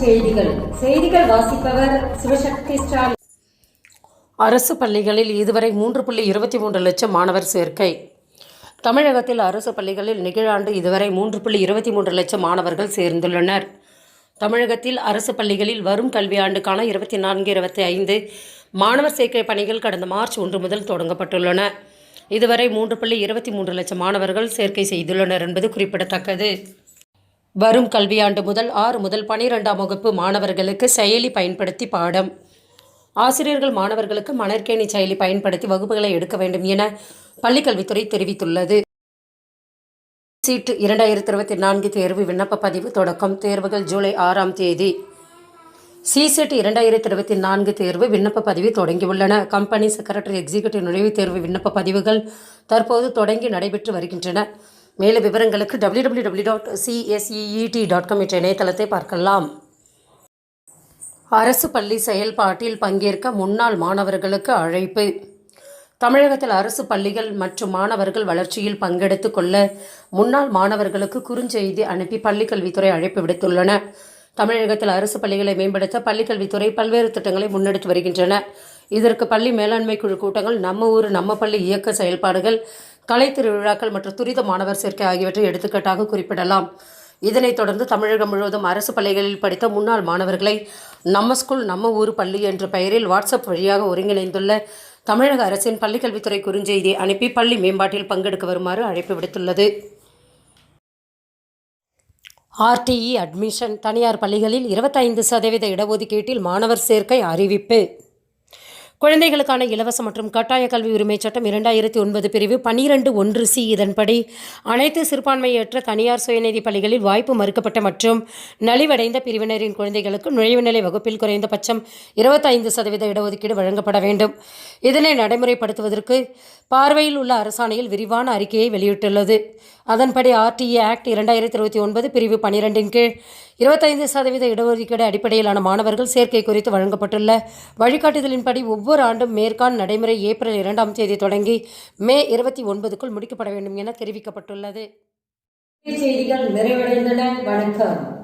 செய்திகள். செய்திகள் வாசிப்பவர் சிவசக்தி ஸ்டாலின் அரசு பள்ளிகளில் இதுவரை மூன்று புள்ளி இருபத்தி மூன்று லட்சம் மாணவர் சேர்க்கை. தமிழகத்தில் அரசு பள்ளிகளில் நிகழாண்டு இதுவரை மூன்று புள்ளி இருபத்தி மூன்று லட்சம் மாணவர்கள் சேர்ந்துள்ளனர். தமிழகத்தில் அரசு பள்ளிகளில் வரும் கல்வியாண்டுக்கான இருபத்தி நான்கு இருபத்தி ஐந்து மாணவர் சேர்க்கை பணிகள் கடந்த மார்ச் ஒன்று முதல் தொடங்கப்பட்டுள்ளன. இதுவரை மூன்று புள்ளி இருபத்தி மூன்று லட்சம் மாணவர்கள் சேர்க்கை செய்துள்ளனர் என்பது குறிப்பிடத்தக்கது. வரும் கல்வியாண்டு முதல் ஆறு முதல் பனிரெண்டாம் வகுப்பு மாணவர்களுக்கு செயலி பயன்படுத்தி பாடம். ஆசிரியர்கள் மாணவர்களுக்கு மணற்கேணி செயலி பயன்படுத்தி வகுப்புகளை எடுக்க வேண்டும் என பள்ளிக்கல்வித்துறை தெரிவித்துள்ளது. சீட்டு இரண்டாயிரத்தி இருபத்தி நான்கு தேர்வு விண்ணப்ப பதிவு தொடக்கம். தேர்வுகள் ஜூலை ஆறாம் தேதி. சிசெட் இரண்டாயிரத்தி இருபத்தி நான்கு தேர்வு விண்ணப்ப பதிவு தொடங்கியுள்ளன. கம்பெனி செக்ரட்டரி எக்ஸிகியூட்டிவ் நுழைவுத் தேர்வு விண்ணப்ப பதிவுகள் தற்போது தொடங்கி நடைபெற்று வருகின்றன. மேலும் விவரங்களுக்கு W W W dot CSEED dot com என்ற இணையதளத்தை பார்க்கலாம். அரசு பள்ளி செயல்பாட்டில் பங்கேற்க முன்னாள் மாணவர்களுக்கு அழைப்பு. தமிழகத்தில் அரசு பள்ளிகள் மற்றும் மாணவர்கள் வளர்ச்சியில் பங்கெடுத்து கொள்ள முன்னாள் மாணவர்களுக்கு குறுஞ்செய்தி அனுப்பி பள்ளிக்கல்வித்துறை அழைப்பு விடுத்துள்ளன. தமிழகத்தில் அரசு பள்ளிகளை மேம்படுத்த பள்ளிக்கல்வித்துறை பல்வேறு திட்டங்களை முன்னெடுத்து வருகின்றன. இதற்கு பள்ளி மேலாண்மை குழு கூட்டங்கள் நம்ம ஊர் நம்ம பள்ளி இயக்க செயல்பாடுகள் கலை திருவிழாக்கள் மற்றும் துரித மாணவர் சேர்க்கை ஆகியவற்றை எடுத்துக்காட்டாக குறிப்பிடலாம். இதனைத் தொடர்ந்து தமிழகம் முழுவதும் அரசு பள்ளிகளில் படித்த முன்னாள் மாணவர்களை நம்ம ஸ்கூல் நம்ம ஊர் பள்ளி என்ற பெயரில் வாட்ஸ்அப் வழியாக ஒருங்கிணைந்துள்ள தமிழக அரசின் பள்ளிக்கல்வித்துறை குறுஞ்செய்தி அனுப்பி பள்ளி மேம்பாட்டில் பங்கெடுக்க வருமாறு அழைப்பு விடுத்துள்ளது. ஆர்டிஇ அட்மிஷன் தனியார் பள்ளிகளில் இருபத்தைந்து சதவீத இடஒதுக்கீட்டில் மாணவர் சேர்க்கை அறிவிப்பு. குழந்தைகளுக்கான இலவச மற்றும் கட்டாய கல்வி உரிமை சட்டம் இரண்டாயிரத்தி ஒன்பது பிரிவு பன்னிரண்டு ஒன்று சி இதன்படி அனைத்து சிறுபான்மையற்ற தனியார் சுயநிதி பள்ளிகளில் வாய்ப்பு மறுக்கப்பட்ட மற்றும் நலிவடைந்த பிரிவினரின் குழந்தைகளுக்கு நுழைவு நிலை வகுப்பில் குறைந்தபட்சம் இருபத்தைந்து சதவீத இடஒதுக்கீடு வழங்கப்பட வேண்டும். இதனை நடைமுறைப்படுத்துவதற்கு பார்வையில் உள்ள அரசாணையில் விரிவான அறிக்கையை வெளியிட்டுள்ளது. அதன்படி ஆர்டிஏ ஆக்ட் இரண்டாயிரத்தி இருபத்தி ஒன்பது பிரிவு பனிரெண்டின் கீழ் இருபத்தைந்து சதவீத இடஒதுக்கீடு அடிப்படையிலான மாணவர்கள் சேர்க்கை குறித்து வழங்கப்பட்டுள்ள வழிகாட்டுதலின்படி ஒவ்வொரு ஆண்டும் மேற்கான் நடைமுறை ஏப்ரல் இரண்டாம் தேதி தொடங்கி மே இருபத்தி ஒன்பதுக்குள் முடிக்கப்பட வேண்டும் என தெரிவிக்கப்பட்டுள்ளது. செய்திகள் நிறைவடைந்தன. வணக்கம்.